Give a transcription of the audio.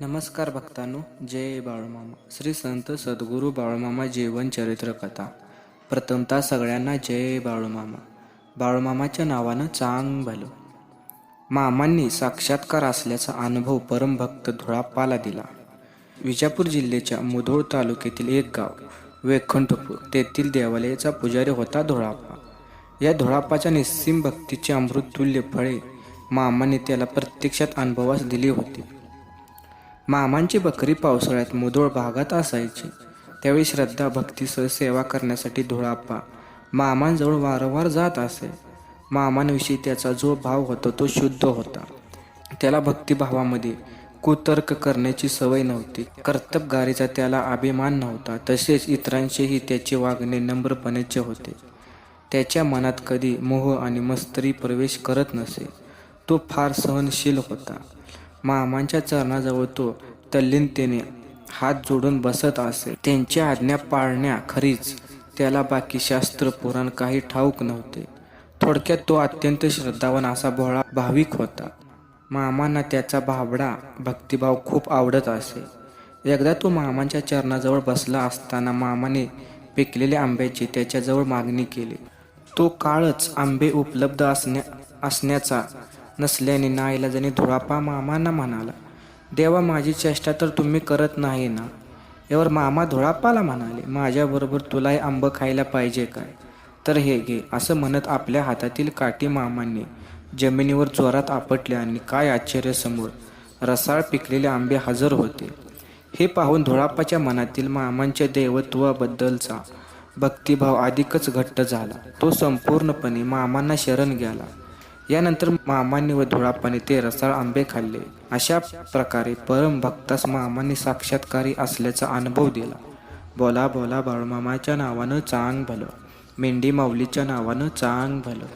नमस्कार भक्तांनो जय बाळूमामा. श्री संत सद्गुरू बाळूमामा जीवन चरित्र कथा. प्रथमतः सगळ्यांना जय बाळूमामा. बाळूमामाच्या नावानं चांग भलं. मामांनी साक्षात्कार असल्याचा अनुभव परमभक्त धुळाप्पाला दिला. विजापूर जिल्ह्याच्या मुधोळ तालुक्यातील एक गाव वैकुंठपूर तेथील देवालयाचा पुजारी होता धुळाप्पा. या धुळाप्पाच्या निस्सीम भक्तीचे अमृततुल्य फळे मामाने त्याला प्रत्यक्षात अनुभवास दिली होती. मामांची बकरी पावसाळ्यात मुधोळ भागात असायची. त्यावेळी श्रद्धा भक्तीसह सेवा करण्यासाठी धुळाप्पा मामांजवळ वारंवार जात असे. मामांविषयी त्याचा जो भाव होता तो शुद्ध होता. त्याला भक्तिभावामध्ये कुतर्क करण्याची सवय नव्हती. कर्तबगारीचा त्याला अभिमान नव्हता. तसेच इतरांशीही त्याचे वागणे नम्रपणेचे होते. त्याच्या मनात कधी मोह आणि मस्तरी प्रवेश करत नसे तो फार सहनशील होता. मामांच्या चरणाजवळ तो तल्लीनतेने हात जोडून बसत असे. त्यांची आज्ञा पाळण्या खरीच. त्याला बाकी शास्त्र पुराण काही ठाऊक नव्हते. थोडक्यात तो अत्यंत श्रद्धावान असा भोळा भाविक होता. मामांना त्याचा भाबडा भक्तिभाव खूप आवडत असे. एकदा तो मामांच्या चरणाजवळ बसला असताना मामाने पिकलेल्या आंब्याची त्याच्याजवळ मागणी केली. तो काळच आंबे उपलब्ध असण्या असण्याचा नसल्याने नाईलाजाने धुरापा मामांना म्हणाला देवा माझी चेष्टा तर तुम्ही करत नाही ना. यावर मामा धुळापाला म्हणाले माझ्याबरोबर तुलाही आंब खायला पाहिजे काय? तर हे घे असं म्हणत आपल्या हातातील काठी मामांनी जमिनीवर जोरात आपटले आणि काय आश्चर्य समोर रसाळ पिकलेले आंबे हजर होते. हे पाहून धुळापाच्या मनातील मामांच्या देवत्वाबद्दलचा भक्तिभाव अधिकच घट्ट झाला. तो संपूर्णपणे मामांना शरण गेला. यानंतर मामांनी व धुळापाने ते रसाळ आंबे खाल्ले. अशा प्रकारे परम भक्तास मामांनी साक्षात्कारी असल्याचा अनुभव दिला. बोला बोला बाळूमामाच्या नावानं चांग भलं. मेंढी माऊलीच्या नावानं चांग भलं.